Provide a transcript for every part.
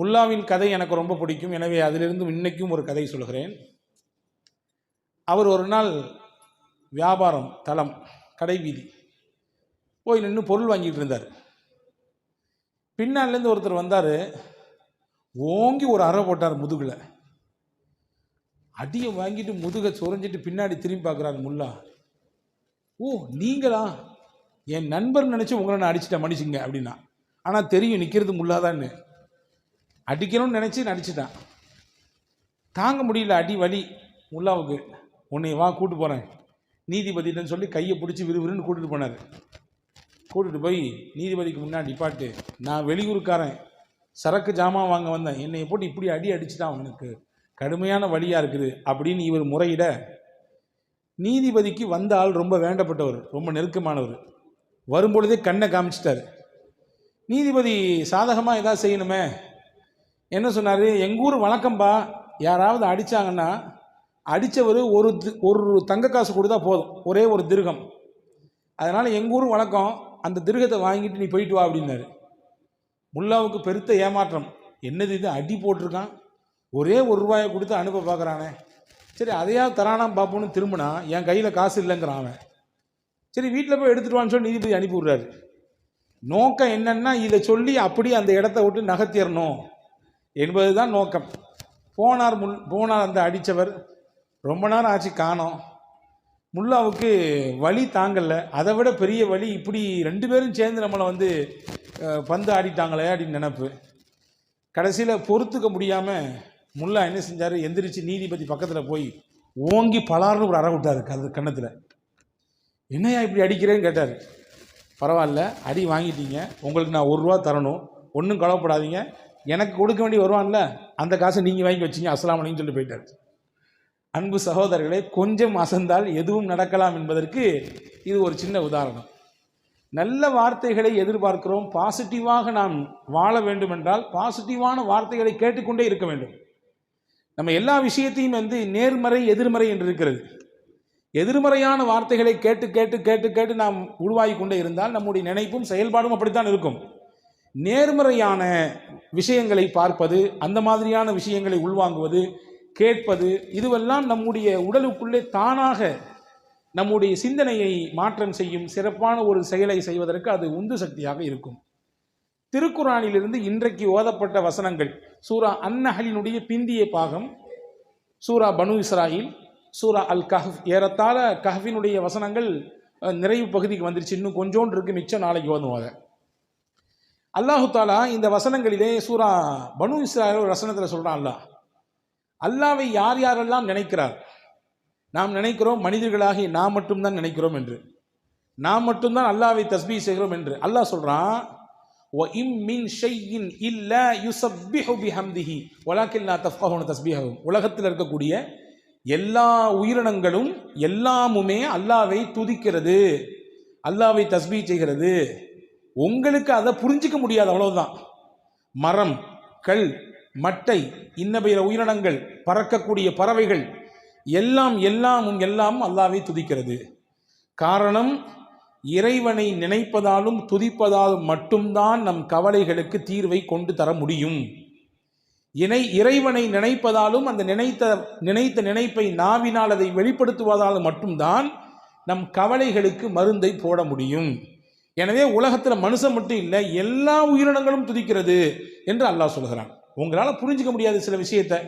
முல்லாவின் கதை எனக்கு ரொம்ப பிடிக்கும். எனவே அதிலிருந்து இன்னைக்கும் ஒரு கதை சொல்கிறேன். அவர் ஒரு நாள் வியாபாரம் தளம் கடை வீதி போய் நின்று பொருள் வாங்கிட்டு இருந்தார். பின்னாலேருந்து ஒருத்தர் வந்தார். ஓங்கி ஒரு அறை போட்டார் முதுகில். அடியை வாங்கிட்டு முதுகை சுரஞ்சிட்டு பின்னாடி திரும்பி பார்க்குறாரு முல்லா. ஓ நீங்களா? என் நண்பர் நினச்சி உங்களை நான் அடிச்சிட்டேன் மன்னிச்சுங்க அப்படின்னா. ஆனால் தெரியும் நிற்கிறது முல்லாதான்னு. அடிக்கணும்னு நினச்சி நடிச்சிட்டான். தாங்க முடியல அடி வலி. முல்லாவுக்கு உன்னை வா கூட்டு போகிறேன் நீதிபதிட்டன்னு சொல்லி கையை பிடிச்சி விறுவிறுன்னு கூட்டிகிட்டு போனார். கூட்டிகிட்டு போய் நீதிபதிக்கு முன்னாடி நிப்பாட்டு நான் வெளியூருக்காரன் சரக்கு ஜாமான் வாங்க வந்தேன். என்னை போட்டு இப்படி அடி அடிச்சிட்டான் அவனுக்கு கடுமையான வழியாக இருக்குது. அப்படின்னு இவர் முறையிட நீதிபதிக்கு வந்த ஆள் ரொம்ப வேண்டப்பட்டவர் ரொம்ப நெருக்கமானவர். வரும்பொழுதே கண்ணை காமிச்சிட்டாரு. நீதிபதி சாதகமாக எதாவது செய்யணுமே? என்ன சொன்னார்? எங்கள் ஊர் வழக்கம்பா. யாராவது அடித்தாங்கன்னா அடித்தவர் ஒரு தி- ஒரு தங்க காசு கொடுத்தா போதும். ஒரே ஒரு திருகம். அதனால் எங்கள் ஊர் வழக்கம் அந்த திருகத்தை வாங்கிட்டு நீ போயிட்டு வா அப்படின்னாரு. முல்லாவுக்கு பெருத்த ஏமாற்றம். என்னது இது? அடி போட்டிருக்கான். ஒரே ஒரு ரூபாயை கொடுத்து அனுப்ப பார்க்குறானே சரி அதையாவது தரானாம் பார்ப்போன்னு திரும்பினா என் கையில் காசு இல்லைங்கிறான் அவன். சரி வீட்டில் போய் எடுத்துகிட்டு வான்னு சொல்லி நீதிபதி அனுப்பி விடுறாரு நோக்கம் என்னென்னா இதை சொல்லி அப்படியே அந்த இடத்த விட்டு நகர்த்திடணும். என்பதுதான் நோக்கம். போனார் முல் போனார் அந்த அடித்தவர் ரொம்ப நேரம் ஆச்சு காணோம். முல்லாவுக்கு வலி தாங்கலை. அதை விட பெரிய வலி இப்படி ரெண்டு பேரும் சேர்ந்து நம்மளை வந்து பந்து ஆடிட்டாங்களே அப்படின்னு நினப்பு. கடைசியில் பொறுத்துக்க முடியாமல் முல்லா என்ன செஞ்சார்? எந்திரிச்சு நீதிபதி பக்கத்தில் போய் ஓங்கி பலார்னு ஒரு அற விட்டார் கது கன்னத்தில். என்னையா இப்படி அடிக்கிறேன்னு கேட்டார். பரவாயில்ல அடி வாங்கிட்டீங்க. உங்களுக்கு நான் ஒரு ரூபா தரணும். ஒன்றும் கவலைப்படாதீங்க. எனக்கு கொடுக்க வேண்டி வருவான்ல அந்த காசை நீங்கள் வாங்கி வச்சீங்க அஸ்லாமலின்னு சொல்லி போயிட்டார். அன்பு சகோதரர்களே கொஞ்சம் அசந்தால் எதுவும் நடக்கலாம் என்பதற்கு இது ஒரு சின்ன உதாரணம். நல்ல வார்த்தைகளை எதிர்பார்க்கிறோம் பாசிட்டிவாக நாம் வாழ வேண்டுமென்றால் பாசிட்டிவான வார்த்தைகளை கேட்டுக்கொண்டே இருக்க வேண்டும். நம்ம எல்லா விஷயத்தையும் வந்து நேர்மறை எதிர்மறை என்று இருக்கிறது. எதிர்மறையான வார்த்தைகளை கேட்டு கேட்டு கேட்டு கேட்டு நாம் உருவாகி கொண்டே இருந்தால் நம்முடைய நினைப்பும் செயல்பாடும் அப்படித்தான் இருக்கும். நேர்மறையான விஷயங்களை பார்ப்பது அந்த மாதிரியான விஷயங்களை உள்வாங்குவது கேட்பது இதுவெல்லாம் நம்முடைய உடலுக்குள்ளே தானாக நம்முடைய சிந்தனையை மாற்றம் செய்யும் சிறப்பான ஒரு செயலை செய்வதற்கு அது உந்து சக்தியாக இருக்கும். திருக்குறானிலிருந்து இன்றைக்கு ஓதப்பட்ட வசனங்கள் சூரா அன்னஹலினுடைய பிந்திய பாகம் சூரா பனு இஸ்ராயில் சூரா அல் கஹ் ஏறத்தாழ கஹ்வினுடைய வசனங்கள் நிறைவு பகுதிக்கு வந்துருச்சு. இன்னும் கொஞ்சோண்டு இருக்கு மிச்சம் நாளைக்கு ஓதுவோம் அதை. அல்லாஹு தாலா இந்த வசனங்களிலே சூரா பனு இஸ்ராயல் ஒரு வசனத்தில் சொல்கிறான் அல்லாஹ். அல்லாவை யார் யாரெல்லாம் நினைக்கிறார்? நாம் நினைக்கிறோம் மனிதர்களாகி நாம் மட்டும்தான் நினைக்கிறோம் என்று. நாம் மட்டும்தான் அல்லாவை தஸ்பீ செய்கிறோம் என்று. அல்லாஹ் சொல்கிறான் ஒ இம் மின் ஷையின் இல்ல யுஸப்பிஹு பிஹம்திஹி வலாக்கின் லா தஃப்கஹூன தஸ்பீஹஹும்." உலகத்தில் இருக்கக்கூடிய எல்லா உயிரினங்களும் எல்லாமுமே அல்லாவை துதிக்கிறது அல்லாவை தஸ்பீ செய்கிறது. உங்களுக்கு அதை புரிஞ்சிக்க முடியாது அவ்வளவுதான். மரம் கல் மட்டை இன்ன பிற உயிரினங்கள் பறக்கக்கூடிய பறவைகள் எல்லாம் எல்லாமும் எல்லாம் அல்லாவே துதிக்கிறது. காரணம் இறைவனை நினைப்பதாலும் துதிப்பதாலும் மட்டும்தான் நம் கவலைகளுக்கு தீர்வை கொண்டு தர முடியும். இணை இறைவனை நினைப்பதாலும் அந்த நினைத்த நினைத்த நினைப்பை நாவினால் அதை வெளிப்படுத்துவதால் மட்டும்தான் நம் கவலைகளுக்கு மருந்தை போட முடியும். எனவே உலகத்தில் மனுஷன் மட்டும் இல்லை எல்லா உயிரினங்களும் துதிக்கிறது என்று அல்லாஹ் சொல்கிறான் உங்களால் புரிஞ்சுக்க முடியாது சில விஷயத்தை.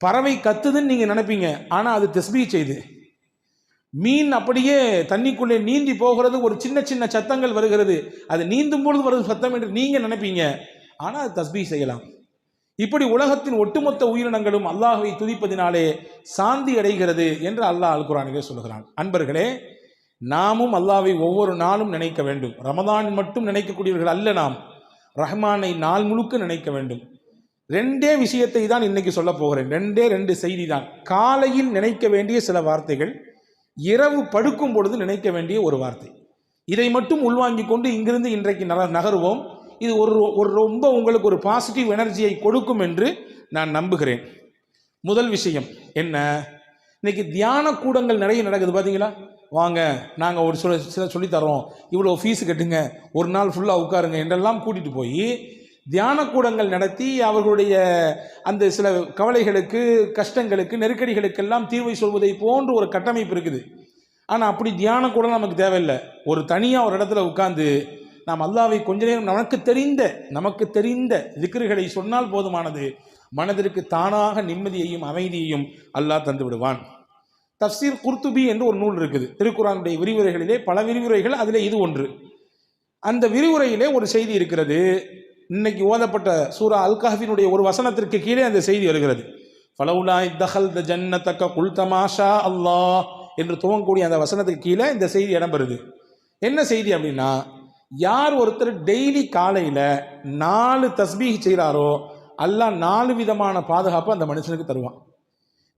பறவை கத்துதுன்னு நீங்கள் நினைப்பீங்க ஆனால் அது தெஸ்பீ செய்து. மீன் அப்படியே தண்ணிக்குள்ளே நீந்தி போகிறது ஒரு சின்ன சின்ன சத்தங்கள் வருகிறது. அது நீந்தும் பொழுது வருது சத்தம் என்று நீங்கள் நினைப்பீங்க ஆனால் அது தஸ்பீ செய்யலாம். இப்படி உலகத்தின் ஒட்டுமொத்த உயிரினங்களும் அல்லாஹை துதிப்பதினாலே சாந்தி அடைகிறது என்று அல்லாஹ் அல் குரானிலே சொல்கிறான் அன்பர்களே நாமும் அல்லாவை ஒவ்வொரு நாளும் நினைக்க வேண்டும். ரமதான் மட்டும் நினைக்கக்கூடியவர்கள் அல்ல நாம். ரஹ்மானை நாள் முழுக்க நினைக்க வேண்டும். ரெண்டே விஷயத்தை தான் இன்னைக்கு சொல்ல போகிறேன். ரெண்டே ரெண்டு செய்தி தான். காலையில் நினைக்க வேண்டிய சில வார்த்தைகள் இரவு படுக்கும் பொழுது நினைக்க வேண்டிய ஒரு வார்த்தை. இதை மட்டும் உள்வாங்கிக் கொண்டு இங்கிருந்து இன்றைக்கு நக நகர்வோம். இது ஒரு ஒரு ரொம்ப உங்களுக்கு ஒரு பாசிட்டிவ் எனர்ஜியை கொடுக்கும் என்று நான் நம்புகிறேன். முதல் விஷயம் என்ன? இன்னைக்கு தியான கூடங்கள் நிறைய நடக்குது பார்த்தீங்களா வாங்க நாங்கள் ஒரு சில சில சொல்லித்தரோம். இவ்வளோ ஃபீஸ் கட்டுங்க ஒரு நாள் ஃபுல்லாக உட்காருங்க என்றெல்லாம் கூட்டிகிட்டு போய் தியான கூடங்கள் நடத்தி அவர்களுடைய அந்த சில கவலைகளுக்கு கஷ்டங்களுக்கு நெருக்கடிகளுக்கெல்லாம் தீர்வை சொல்வதை போன்று ஒரு கட்டமைப்பு இருக்குது. ஆனால் அப்படி தியான கூட நமக்கு தேவையில்லை. ஒரு தனியாக ஒரு இடத்துல உட்காந்து நாம் அல்லாவை கொஞ்ச நேரம் நமக்கு தெரிந்த நமக்கு தெரிந்த திக்ருகளை சொன்னால் போதுமானது மனதிற்கு தானாக நிம்மதியையும் அமைதியையும் அல்லாஹ் தந்து விடுவான் தப்சீர் குர்துபி என்று ஒரு நூல் இருக்குது. திருக்குறானுடைய விரிவுரைகளிலே பல விரிவுரைகள் அதில் இது ஒன்று. அந்த விரிவுரையிலே ஒரு செய்தி இருக்கிறது. இன்னைக்கு ஓதப்பட்ட சூரா அல் ஒரு வசனத்திற்கு கீழே அந்த செய்தி வருகிறது. ஃபலவுலா தஹல் த ஜன்னத்தக்க குல் தமாஷா அல்லாஹ் என்று துவங்கக்கூடிய அந்த வசனத்துக்கு கீழே இந்த செய்தி இடம்பெறுது. என்ன செய்தி அப்படின்னா யார் ஒருத்தர் டெய்லி காலையில் நாலு தஸ்பீஹ் செய்கிறாரோ அல்லாஹ் நாலு விதமான பாதுகாப்பு அந்த மனுஷனுக்கு தருவான்.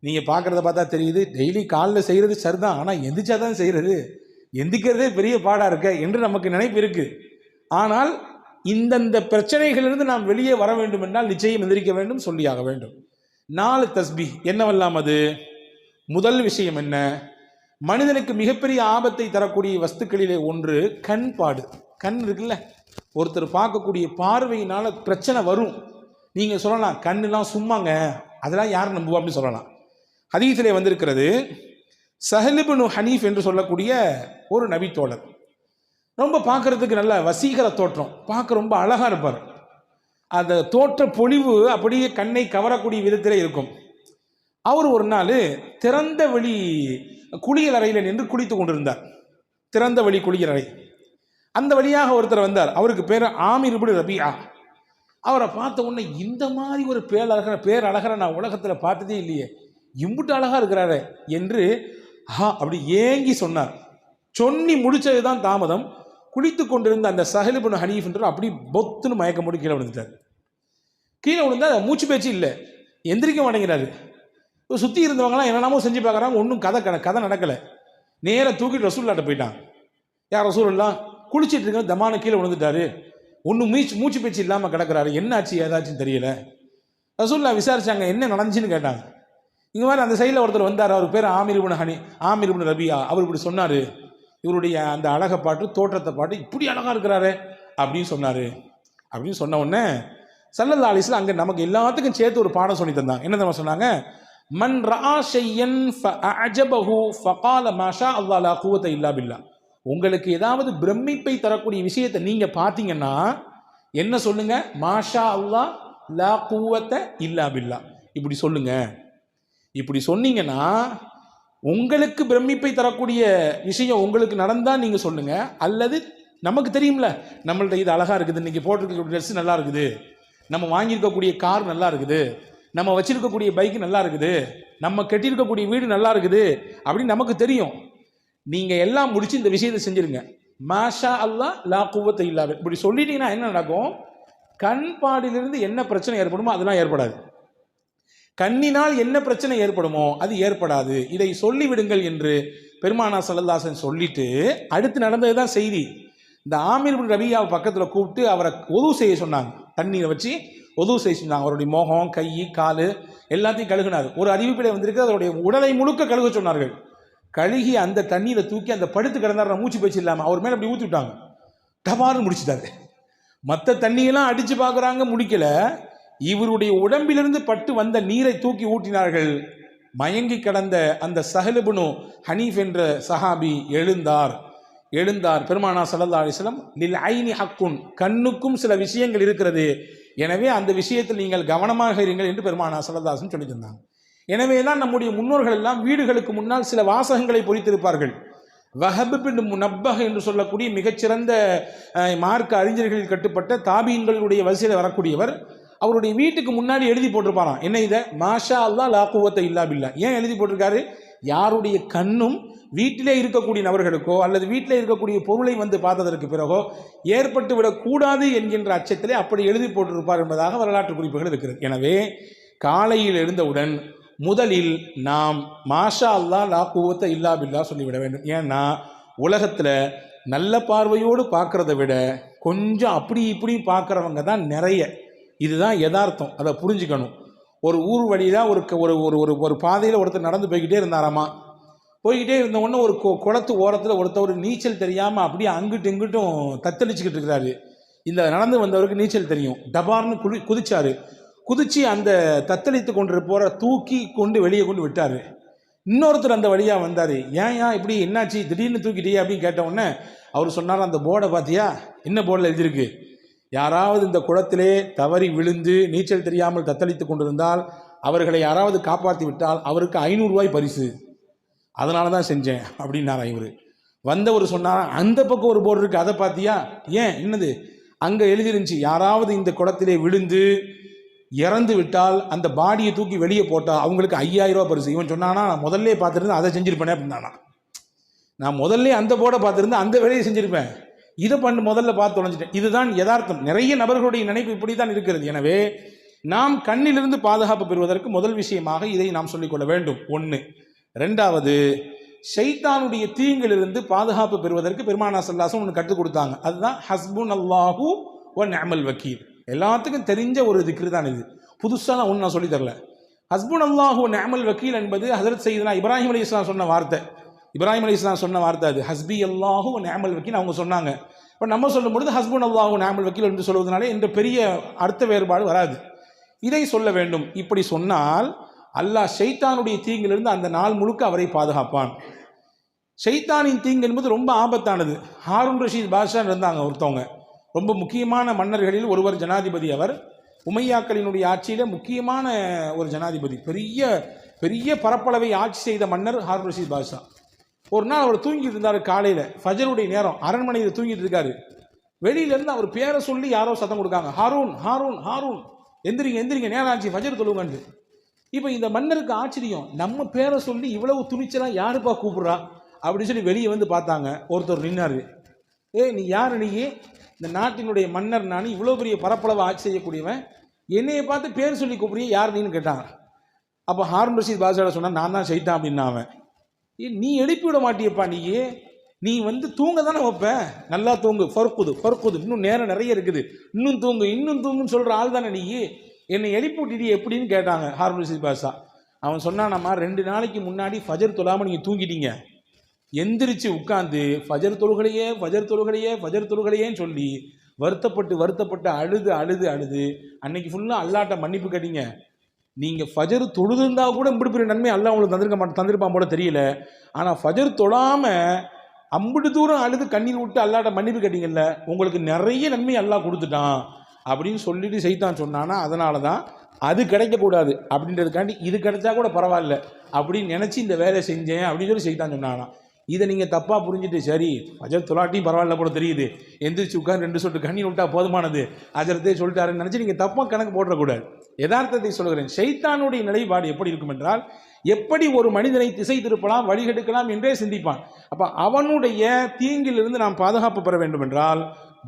நீங்கள் பார்க்குறத பார்த்தா தெரியுது டெய்லி காலில் செய்கிறது சரிதான் ஆனால் எந்திரிச்சா தான் செய்கிறது எந்திக்கிறதே பெரிய பாடாக இருக்க என்று நமக்கு நினைப்பு இருக்குது ஆனால் இந்தந்த பிரச்சனைகளிலிருந்து நாம் வெளியே வர வேண்டும் என்றால் நிச்சயம் எந்திரிக்க வேண்டும் சொல்லியாக வேண்டும். நாலு தஸ்பி என்னவெல்லாம் அது? முதல் விஷயம் என்ன? மனிதனுக்கு மிகப்பெரிய ஆபத்தை தரக்கூடிய வஸ்துக்களிலே ஒன்று கண் பாடு. கண் இருக்குல்ல? ஒருத்தர் பார்க்கக்கூடிய பார்வையினால் பிரச்சனை வரும். நீங்கள் சொல்லலாம் கண்ணுலாம் சும்மாங்க அதெல்லாம் யார் நம்புவா அப்படின்னு சொல்லலாம். ஹதீஸிலே வந்திருக்கிறது சஹலிபுனு ஹனீஃப் என்று சொல்லக்கூடிய ஒரு நபித்தோழர் ரொம்ப பார்க்கறதுக்கு நல்ல வசீகர தோற்றம். பார்க்க ரொம்ப அழகாக இருப்பார். அந்த தோற்ற பொலிவு அப்படியே கண்ணை கவரக்கூடிய விதத்திலே இருக்கும். அவர் ஒரு நாள் திறந்த வழி குளியல் அறையில் நின்று குளித்து கொண்டிருந்தார். திறந்த வழி குளியல் அறை. அந்த வழியாக ஒருத்தர் வந்தார். அவருக்கு பேர் ஆமிர்புடு ரபியா. அவரை பார்த்த உடனே இந்த மாதிரி ஒரு பேரழகரை பேரழகரை நான் உலகத்தில் பார்த்ததே இல்லையே. இம்புட்டு அழகா இருக்கிறாரு என்று ஆஹா அப்படி ஏங்கி சொன்னார். சொன்னி முடிச்சது தான் தாமதம். குளித்து கொண்டிருந்த அந்த சஹலிபுன் ஹனீஃப்ன்ற அப்படி பொத்துன்னு மயக்க முடி கீழே விழுந்துட்டார். கீழே விழுந்தா மூச்சு பேச்சு இல்லை. எந்திரிக்க மாட்டேங்கிறாரு. சுற்றி இருந்தவங்களாம் என்னென்னமோ செஞ்சு பார்க்குறாங்க ஒன்றும் கதை கதை கதை நடக்கலை. நேராக தூக்கிட்டு ரசூல்லாட்ட போயிட்டான். யார் ரசூல்லாம் குளிச்சிட்டு இருக்க தமான கீழே விழுந்துட்டாரு. ஒன்றும் மூச்சு மூச்சு பேச்சு இல்லாமல் கிடக்கிறாரு. என்னாச்சு ஏதாச்சும் தெரியல. ரசூல்லா விசாரிச்சாங்க என்ன நடந்துச்சுன்னு கேட்டாங்க. இங்கே மாதிரி அந்த சைடில் ஒருத்தர் வந்தார். அவர் பேர் ஆமிர்புன் ஹனி ஆமிர்புன் ரபியா. அவர் இப்படி சொன்னார். இவருடைய அந்த அழகை பாட்டு தோற்றத்தை பாட்டு இப்படி அழகாக இருக்கிறாரு அப்படின்னு சொன்னார். அப்படின்னு சொன்ன உடனே சல்லல்லா அலிஸ்ல அங்கே நமக்கு எல்லாத்துக்கும் சேர்த்து ஒரு பாடம் சொல்லி தந்தாங்க. என்ன தெரியுமா சொன்னாங்க? மன் ரா ஷையன் ஃபஅஜபஹு ஃபகால மாஷா அல்லாலா கூவத்தை இல்லா பில்லா. உங்களுக்கு ஏதாவது பிரமிப்பை தரக்கூடிய விஷயத்தை நீங்கள் பார்த்தீங்கன்னா என்ன சொல்லுங்க? மாஷா அல்லா லா கூவத்தை இல்லா பில்லா. இப்படி சொல்லுங்கள் இப்படி சொன்னீங்கன்னா உங்களுக்கு பிரமிப்பை தரக்கூடிய விஷயம் உங்களுக்கு நடந்தால் நீங்கள் சொல்லுங்கள் அல்லது நமக்கு தெரியும்ல நம்மள்ட்ட இது அழகாக இருக்குது இன்றைக்கி போட்டிருக்கக்கூடிய ட்ரெஸ் நல்லா இருக்குது. நம்ம வாங்கியிருக்கக்கூடிய கார் நல்லா இருக்குது. நம்ம வச்சிருக்கக்கூடிய பைக் நல்லா இருக்குது. நம்ம கட்டியிருக்கக்கூடிய வீடு நல்லா இருக்குது அப்படின்னு நமக்கு தெரியும். நீங்கள் எல்லாம் முடிச்சு இந்த விஷயத்தை செஞ்சிருங்க. மாஷா அல்லாஹ் லா குவத்தை இல்லாத. இப்படி சொல்லிட்டீங்கன்னா என்ன நடக்கும்? கண்பாடிலிருந்து என்ன பிரச்சனை ஏற்படுமோ அதெல்லாம் ஏற்படாது. கண்ணினால் என்ன பிரச்சனை ஏற்படுமோ அது ஏற்படாது. இதை சொல்லிவிடுங்கள் என்று பெருமானா சல்லல்லாசன் சொல்லிட்டு அடுத்து நடந்தது தான் செய்தி. இந்த ஆமீர் பின் ரபியாவை பக்கத்தில் கூப்பிட்டு அவரை உதவு செய்ய சொன்னாங்க. தண்ணீரை வச்சு உதவு செய்ய சொன்னாங்க. அவருடைய முகம் கை கால் எல்லாத்தையும் கழுகுனார். ஒரு அறிவிப்பிலே வந்திருக்கு அவருடைய உடலை முழுக்க கழுக சொன்னார்கள். கழுகி அந்த தண்ணீரை தூக்கி அந்த படுத்து கிடந்தார் மூச்சு பயிற்சி இல்லாமல் அவர் மேலே அப்படி ஊற்றி விட்டாங்க டபார்னு முடிச்சிட்டாரு. மற்ற தண்ணியெல்லாம் அடித்து பார்க்குறாங்க முடிக்கல. இவருடைய உடம்பிலிருந்து பட்டு வந்த நீரை தூக்கி ஊட்டினார்கள் மயங்கி கிடந்த அந்த சஹலுபுனு ஹனீஃப் என்ற சஹாபி எழுந்தார். எழுந்தார். பெருமானா சல்லா அலிஸ்லம் லில் ஐனி ஹக்குன். கண்ணுக்கும் சில விஷயங்கள் இருக்கிறது. எனவே அந்த விஷயத்தில் நீங்கள் கவனமாக இருங்கள் என்று பெருமானா சல்லதாசன் சொல்லி தந்தாங்க எனவே தான் நம்முடைய முன்னோர்கள் எல்லாம் வீடுகளுக்கு முன்னால் சில வாசகங்களை பொறித்திருப்பார்கள். வஹபு பின் முனப்பஹ் என்று சொல்லக்கூடிய மிகச்சிறந்த மார்க்க அறிஞர்களில் கட்டுப்பட்ட தாபீன்களுடைய வரிசையில் வரக்கூடியவர் அவருடைய வீட்டுக்கு முன்னாடி எழுதி போட்டிருப்பாராம். என்ன இதை? மாஷா அல்லா லாக்குவத்தை குவத்தை இல்லா பில்லா. ஏன் எழுதி போட்டிருக்காரு? யாருடைய கண்ணும் வீட்டிலே இருக்கக்கூடிய நபர்களுக்கோ அல்லது வீட்டிலே இருக்கக்கூடிய பொருளை வந்து பார்த்ததற்கு பிறகோ ஏற்பட்டு விடக்கூடாது என்கின்ற அச்சத்திலே அப்படி எழுதி போட்டிருப்பார் என்பதாக வரலாற்று குறிப்புகள் இருக்கிறது. எனவே காலையில் எழுந்தவுடன் முதலில் நாம் மாஷா அல்லா லா கூவத்தை இல்லா பில்லா சொல்லிவிட வேண்டும். ஏன்னா உலகத்தில் நல்ல பார்வையோடு பார்க்குறத விட கொஞ்சம் அப்படி இப்படி பார்க்குறவங்க தான் நிறைய. இதுதான் யதார்த்தம். அதை புரிஞ்சுக்கணும். ஒரு ஊர் வழியாக ஒரு க- ஒரு ஒரு ஒரு ஒரு பாதையில் ஒருத்தர் நடந்து போய்கிட்டே இருந்தாராமா? போய்கிட்டே இருந்த உடனே ஒரு குளத்து ஓரத்தில் ஒருத்தர் நீச்சல் தெரியாமல் அப்படியே அங்கிட்டும் இங்கிட்டும் தத்தளிச்சுக்கிட்டு இருக்கிறாரு. இந்த நடந்து வந்தவருக்கு நீச்சல் தெரியும். டபார்னு குளி குதிச்சார். குதித்து அந்த தத்தளித்து கொண்டு போகிற தூக்கி கொண்டு வெளியே கொண்டு விட்டார். இன்னொருத்தர் அந்த வழியாக வந்தார். ஏன் ஏன் இப்படி என்னாச்சு? திடீர்னு தூக்கிட்டே அப்படின்னு கேட்ட உடனே அவர் சொன்னார் அந்த போர்டை பார்த்தியா என்ன போர்டில் எழுதியிருக்கு? யாராவது இந்த குளத்திலே தவறி விழுந்து நீச்சல் தெரியாமல் தத்தளித்து கொண்டிருந்தால் அவர்களை யாராவது காப்பாற்றி விட்டால் அவருக்கு ஐநூறுரூவாய் பரிசு. அதனால தான் செஞ்சேன் அப்படின்னாரா இவர். வந்தவர் சொன்னாரா அந்த பக்கம் ஒரு போர்டு இருக்குது அதை பார்த்தியா? ஏன்? என்னது? அங்கே எழுதிருந்துச்சு யாராவது இந்த குளத்திலே விழுந்து இறந்து விட்டால் அந்த பாடியை தூக்கி வெளியே போட்டால் அவங்களுக்கு ஐயாயிரம் ரூபா பரிசு. இவன் சொன்னானா நான் முதல்ல பார்த்துருந்து அதை செஞ்சுருப்பேனே அப்படின்னானா. நான் முதல்ல அந்த போர்டை பார்த்துருந்து அந்த வேலையை செஞ்சுருப்பேன். இதை பண்ணு முதல்ல பார்த்து தொலைஞ்சிட்டேன் இதுதான் யதார்த்தம். நிறைய நபர்களுடைய நினைப்பு இப்படி தான் இருக்கிறது. எனவே நாம் கண்ணிலிருந்து பாதுகாப்பு பெறுவதற்கு முதல் விஷயமாக இதை நாம் சொல்லிக்கொள்ள வேண்டும். ஒன்று ரெண்டாவது ஷைத்தானுடைய தீங்கிலிருந்து பாதுகாப்பு பெறுவதற்கு பெருமானா சல்லாசம் ஒன்று கற்றுக் கொடுத்தாங்க. அதுதான் ஹஸ்புன் அல்லாஹூ ஒன் அமல் வக்கீல். எல்லாத்துக்கும் தெரிஞ்ச ஒரு திக்ரு தான் இது. புதுசாக நான் ஒன்று நான் சொல்லித் தரல. ஹஸ்புன் அல்லாஹூ நேமல் வக்கீல் என்பது ஹசரத் சையதுனா இப்ராஹிம் அலி இஸ்லாம் சொன்ன வார்த்தை. இப்ராஹிம் அலி இஸ்லாம் சொன்ன வார்த்தை அது. ஹஸ்பி அல்லாஹும் நேமல் வக்கீல் அவங்க சொன்னாங்க. இப்போ நம்ம சொல்லும் பொழுது ஹஸ்பண்ட் அல்லாஹும் நேமல் வக்கீல் என்று சொல்வதனாலே என்ற பெரிய அர்த்த வேறுபாடு வராது. இதை சொல்ல வேண்டும். இப்படி சொன்னால் அல்லாஹ் ஷைத்தானுடைய தீங்கிலிருந்து அந்த நாள் முழுக்க அவரை பாதுகாப்பான். ஷைத்தானின் தீங்கு என்பது ரொம்ப ஆபத்தானது. ஹாரூன் ரஷீத் பாஷா இருந்தாங்க ஒருத்தவங்க. ரொம்ப முக்கியமான மன்னர்களில் ஒருவர் ஜனாதிபதி அவர். உமையாக்களினுடைய ஆட்சியில் முக்கியமான ஒரு ஜனாதிபதி. பெரிய பெரிய பரப்பளவை ஆட்சி செய்த மன்னர் ஹாரூன் ரஷீத் பாஷா. ஒரு நாள் அவர் தூங்கிட்டு இருந்தார் காலையில். ஃபஜருடைய நேரம். அரண்மனையில் தூங்கிட்டு இருக்காரு. வெளியிலேருந்து அவர் பேரை சொல்லி யாரோ சத்தம் கொடுக்காங்க. ஹாரூன் ஹாரூன் ஹாரூன். எந்திரிங்க எந்திரிங்க. நேரம் ஆச்சு ஃபஜர் தொழுங்கன்ட்டு இப்போ இந்த மன்னருக்கு ஆச்சரியம். நம்ம பேரை சொல்லி இவ்வளவு துணிச்சலாக யாருப்பா கூப்பிட்றா? அப்படின்னு சொல்லி வெளியே வந்து பார்த்தாங்க. ஒருத்தர் நின்னாரு. ஏய் நீ யார் நீ? இந்த நாட்டினுடைய மன்னர் நான். இவ்வளோ பெரிய பரப்பளவு ஆட்சி செய்யக்கூடியவன். என்னையை பார்த்து பேர் சொல்லி கூப்பிடுறிய யார் நீன்னு கேட்டான். அப்போ ஹாரூன் ரஷீத் பாஷாட சொன்னால் நான் தான் செய்தான் அப்படின்னா அவன். நீ எழுப்பி விட மாட்டியப்பா நீ. நீ வந்து தூங்க தானே வைப்ப? நல்லா தூங்கு. பொறுக்குது பொறுக்குது இன்னும் நேரம் நிறைய இருக்குது. இன்னும் தூங்கு இன்னும் தூங்குன்னு சொல்கிற ஆள் தானே நீ. என்னை எழுப்பி விட்டுடி எப்படின்னு கேட்டாங்க ஹாரூன் ரஷீத் பாஷா. அவன் சொன்னானம்மா ரெண்டு நாளைக்கு முன்னாடி ஃபஜர் தொழாமல் நீங்கள் தூங்கிட்டீங்க. எந்திரிச்சு உட்காந்து ஃபஜர் தொழுகளையே ஃபஜர் தொழுகளையே ஃபஜர் தொழுகளையேன்னு சொல்லி வருத்தப்பட்டு வருத்தப்பட்டு அழுது அழுது அழுது அன்னைக்கு ஃபுல்லாக அல்லாட்ட மன்னிப்பு கேட்டீங்க. நீங்கள் ஃபஜர் தொழுதுருந்தா கூட இப்படி பெரிய நன்மை அல்ல உங்களுக்கு தந்திருக்க மாட்டேன் தந்திருப்பான் போல தெரியல. ஆனால் ஃபஜர் தொழாமல் அம்புட்டு தூரம் அழுது கண்ணீர் விட்டு அல்லாட்ட மன்னிப்பு கேட்டீங்கல்ல உங்களுக்கு நிறைய நன்மை அல்லா கொடுத்துட்டான் அப்படின்னு சொல்லிட்டு செய்தான் சொன்னான்னா அதனால தான் அது கிடைக்கக்கூடாது அப்படின்றதுக்காண்டி இது கிடைச்சா கூட பரவாயில்ல அப்படின்னு நினச்சி இந்த வேலை செஞ்சேன் அப்படின்னு சொல்லி செய்தான் சொன்னானா. இதை நீங்கள் தப்பாக புரிஞ்சுட்டு சரி அஜர் தொலாட்டியும் பரவாயில்ல போல தெரியுது. எந்திரிச்சு உட்காந்து ரெண்டு சொட்டு கண்ணி விட்டா போதுமானது. அஜரத்தே சொல்லிட்டாருன்னு நினச்சி நீங்கள் தப்பாக கணக்கு போடக்கூடாது யதார்த்தத்தை சொல்கிறேன் ஷைத்தானுடைய நிலைப்பாடு எப்படி இருக்கும் என்றால் எப்படி ஒரு மனிதனை திசை திருப்பலாம் வழிகெடுக்கலாம் என்றே சிந்திப்பான். அப்போ அவனுடைய தீங்கிலிருந்து நாம் பாதுகாப்பு பெற வேண்டும் என்றால்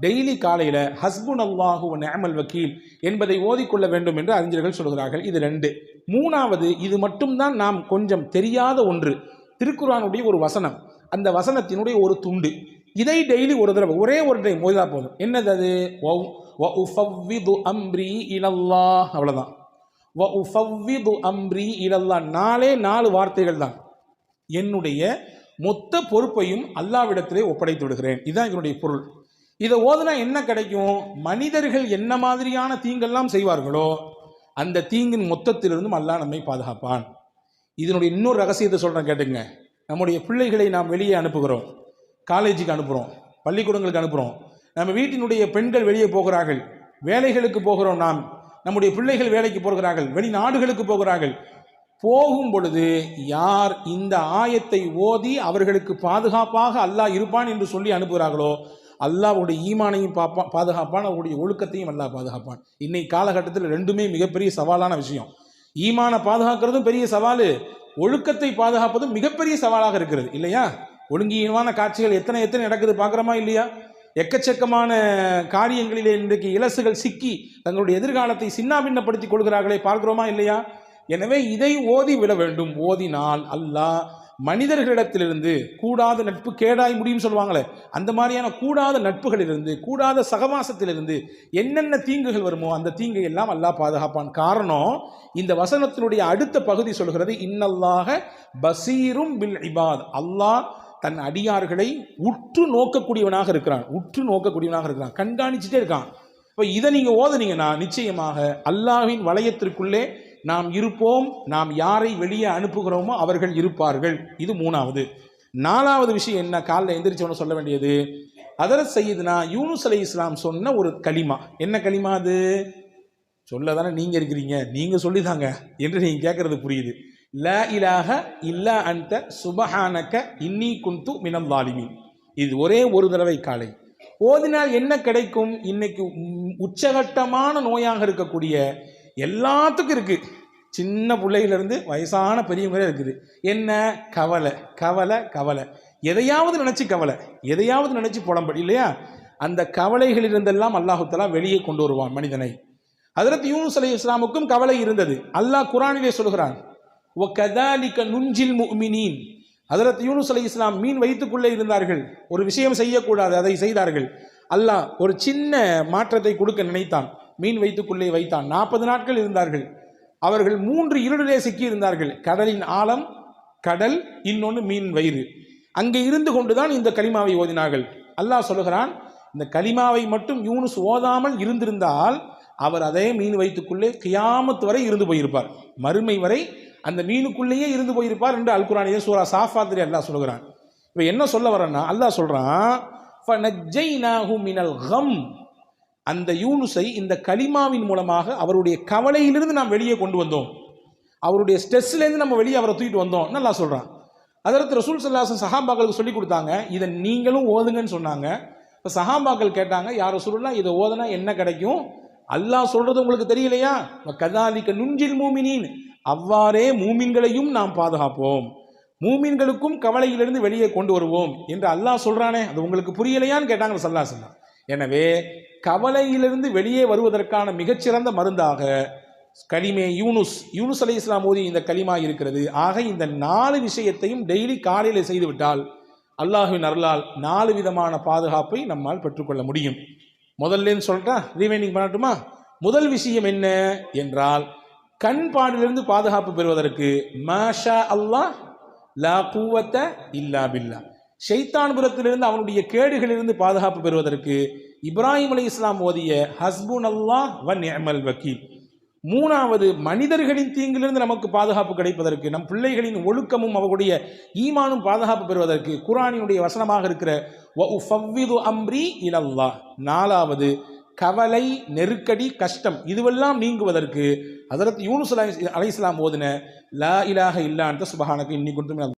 டெய்லி காலையில் ஹஸ்புன் அல்லாஹு நேமல் வக்கீல் என்பதை ஓதிக்கொள்ள வேண்டும் என்று அறிஞர்கள் சொல்கிறார்கள். இது ரெண்டு. மூணாவது இது மட்டும்தான் நாம் கொஞ்சம் தெரியாத ஒன்று. திருக்குறானுடைய ஒரு வசனம். அந்த வசனத்தினுடைய ஒரு துண்டு. இதை டெய்லி ஒரு தடவை ஒரே ஒரு டைம் ஓதிதா போதும். என்னது அது? வ- அம்ரி இலல்லாஹ். அவ்வளோதான் வ உஃபவ்விது அம்ரி இலல்லாஹ். நாலே நாலு வார்த்தைகள் தான். என்னுடைய மொத்த பொறுப்பையும் அல்லாவிடத்திலே ஒப்படைத்து விடுகிறேன். இதுதான் இதனுடைய பொருள். இதை ஓதுனா என்ன கிடைக்கும்? மனிதர்கள் என்ன மாதிரியான தீங்கெல்லாம் செய்வார்களோ அந்த தீங்கின் மொத்தத்திலிருந்தும் அல்லாஹ் நம்மை பாதுகாப்பான். இதனுடைய இன்னொரு ரகசியத்தை சொல்கிறேன் கேட்டுங்க நம்முடைய பிள்ளைகளை நாம் வெளியே அனுப்புகிறோம். காலேஜுக்கு அனுப்புகிறோம். பள்ளிக்கூடங்களுக்கு அனுப்புகிறோம். நம்ம வீட்டினுடைய பெண்கள் வெளியே போகிறார்கள். வேலைகளுக்கு போகிறோம் நாம். நம்முடைய பிள்ளைகள் வேலைக்கு போகிறார்கள். வெளிநாடுகளுக்கு போகிறார்கள். போகும் பொழுது யார் இந்த ஆயத்தை ஓதி அவர்களுக்கு பாதுகாப்பாக அல்லாஹ் இருப்பான் என்று சொல்லி அனுப்புகிறார்களோ அல்லாஹ்வுடைய ஈமானையும் பார்ப்பான் பாதுகாப்பான் அவருடைய ஒழுக்கத்தையும் அல்லாஹ் பாதுகாப்பான். இன்னைக்கு காலகட்டத்தில் ரெண்டுமே மிகப்பெரிய சவாலான விஷயம். ஈமானை பாதுகாக்கிறதும் பெரிய சவால். ஒழுக்கத்தை பாதுகாப்பதும் மிகப்பெரிய சவாலாக இருக்கிறது இல்லையா? ஒழுங்கீனமான காட்சிகள் எத்தனை எத்தனை நடக்குது பார்க்குறோமா இல்லையா? எக்கச்சக்கமான காரியங்களிலே இன்றைக்கு இலசுகள் சிக்கி தங்களுடைய எதிர்காலத்தை சின்னாபின்னப்படுத்திக் கொள்கிறார்களே பார்க்கிறோமா இல்லையா? எனவே இதை ஓதி விட வேண்டும். ஓதினால் அல்லாஹ் மனிதர்களிடத்திலிருந்து கூடாத நட்பு கேடாய் முடியும் சொல்லுவாங்களே அந்த மாதிரியான கூடாத நட்புகளிலிருந்து கூடாத சகவாசத்திலிருந்து என்னென்ன தீங்குகள் வருமோ அந்த தீங்கை எல்லாம் அல்லாஹ் பாதுகாப்பான். காரணம் இந்த வசனத்தினுடைய அடுத்த பகுதி சொல்கிறது இன்னல்லாக பசீரும் பில் இபாத். அல்லாஹ் தன் அடியார்களை உற்று நோக்கக்கூடியவனாக இருக்கிறான் உற்று நோக்கக்கூடியவனாக இருக்கிறான் கண்காணிச்சுட்டே இருக்கான். இப்போ இதை நீங்கள் ஓதுனீங்கன்னா நிச்சயமாக அல்லாவின் வளையத்திற்குள்ளே நாம் இருப்போம் நாம் யாரை வெளியே அனுப்புகிறோமோ அவர்கள் இருப்பார்கள். இது மூணாவது. நாலாவது விஷயம் என்ன? காலில் எந்திரிச்சவன சொல்ல வேண்டியது அதர செய்யுதுனா யூனுஸ் அலி இஸ்லாம் சொன்ன ஒரு களிமா. என்ன களிமா அது? சொல்ல தானே நீங்கள் இருக்கிறீங்க. நீங்கள் சொல்லிதாங்க. என்று நீங்கள் கேட்குறது புரியுது. ல இலாக இல்லா அந்த சுபஹானக்க இன்னி குந்து மினம் லாலிமீன் இது ஒரே ஒரு தடவை காலை. ஓதினால் என்ன கிடைக்கும்? இன்னைக்கு உம் உச்சகட்டமான நோயாக இருக்கக்கூடிய எல்லாத்துக்கும் இருக்குது சின்ன பிள்ளையிலேருந்து வயசான பெரியவங்க இருக்குது. என்ன? கவலை. கவலை கவலை. எதையாவது நினச்சி கவலை. எதையாவது நினச்சி புலம்படி இல்லையா? அந்த கவலைகளிலிருந்தெல்லாம் அல்லாஹுத்தலா வெளியே கொண்டு வருவான் மனிதனை. ஹதரத் யூனுஸ் அலி இஸ்லாமுக்கும் கவலை இருந்தது. அல்லாஹ் குரானிலே சொல்கிறான் ஒ கதாலிக்க நுஞ்சில் முஃமினீன். ஹதரத் யூனுஸ் அலி இஸ்லாம் மீன் வைத்துக்குள்ளே இருந்தார்கள். ஒரு விஷயம் செய்யக்கூடாது அதை செய்தார்கள். அல்லாஹ் ஒரு சின்ன மாற்றத்தை கொடுக்க நினைத்தான். மீன் வைத்துக்குள்ளே வைத்தான். நாற்பது நாட்கள் இருந்தார்கள். அவர்கள் மூன்று இருளிலே சிக்கி இருந்தார்கள் கடலின் ஆழம் கடல் இன்னொன்று மீன் வயிறு. அங்கே இருந்து கொண்டுதான் இந்த கலிமாவை ஓதினார்கள். அல்லாஹ் சொல்லுகிறான் இந்த கலிமாவை மட்டும் யூனுஸ் ஓதாமல் இருந்திருந்தால் அவர் அதே மீன் வயிற்றுக்குள்ளே கியாமத்து வரை இருந்து போயிருப்பார். மறுமை வரை அந்த மீனுக்குள்ளேயே இருந்து போயிருப்பார் என்று அல் சூரா சாஃபாத்திரி அல்லாஹ் சொல்லுகிறான். இப்போ என்ன சொல்ல வரேன்னா அல்லாஹ் சொல்கிறான் அந்த யூனுஸை இந்த கலிமாவின் மூலமாக அவருடைய கவலையிலிருந்து நாம் வெளியே கொண்டு வந்தோம். அவருடைய ஸ்ட்ரெஸ்லேருந்து நம்ம வெளியே அவரை தூக்கிட்டு வந்தோம். நல்லா சொல்கிறான் அதற்கு ரசூல் சல்லாசன் சஹாபாக்களுக்கு சொல்லி கொடுத்தாங்க. இதை நீங்களும் ஓதுங்கன்னு சொன்னாங்க. இப்போ சஹாபாக்கள் கேட்டாங்க யார் சொல்லலாம் இதை ஓதுனா என்ன கிடைக்கும்? அல்லாஹ் சொல்கிறது உங்களுக்கு தெரியலையா? கதாலிக்க நுஞ்சில் மூமினின். அவ்வாறே மூமின்களையும் நாம் பாதுகாப்போம். மூமின்களுக்கும் கவலையிலிருந்து வெளியே கொண்டு வருவோம் என்று அல்லாஹ் சொல்கிறானே அது உங்களுக்கு புரியலையான்னு கேட்டாங்க சல்லாசன் எனவே கவலையிலிருந்து வெளியே வருவதற்கான மிகச்சிறந்த மருந்தாக கலிமே யூனுஸ். யூனுஸ் அலி இஸ்லாம் ஓதி இந்த களிமா இருக்கிறது. ஆக இந்த நாலு விஷயத்தையும் டெய்லி காலையில் செய்துவிட்டால் அல்லாஹுவின் அருளால் நாலு விதமான பாதுகாப்பை நம்மால் பெற்றுக்கொள்ள முடியும். முதல்லேன்னு சொல்லிட்டா ரீவைண்டிங் பண்ணட்டுமா? முதல் விஷயம் என்ன என்றால் கண் பாடிலிருந்து பாதுகாப்பு பெறுவதற்கு மாஷா அல்லாஹ் லா கூவத்த இல்லா பில்லா. ஷெய்தான்புரத்திலிருந்து அவனுடைய கேடுகளிலிருந்து பாதுகாப்பு பெறுவதற்கு இப்ராஹிம் அலை இஸ்லாம் ஓதிய ஹஸ்புன் அல்லாஹ் வன் எமல் வக்கீல். மூணாவது மனிதர்களின் தீங்கிலிருந்து நமக்கு பாதுகாப்பு கிடைப்பதற்கு நம் பிள்ளைகளின் ஒழுக்கமும் அவர்களுடைய ஈமானும் பாதுகாப்பு பெறுவதற்கு குரானினுடைய வசனமாக இருக்கிற அம்ரி இலல்லா நாலாவது கவலை நெருக்கடி கஷ்டம் இதுவெல்லாம் நீங்குவதற்கு அதற்கு யூனுஸ் அலை இஸ்லாம் ஓதின லா இலாக இல்லா அந்த சுபஹானக்கு இன்னி கொண்டு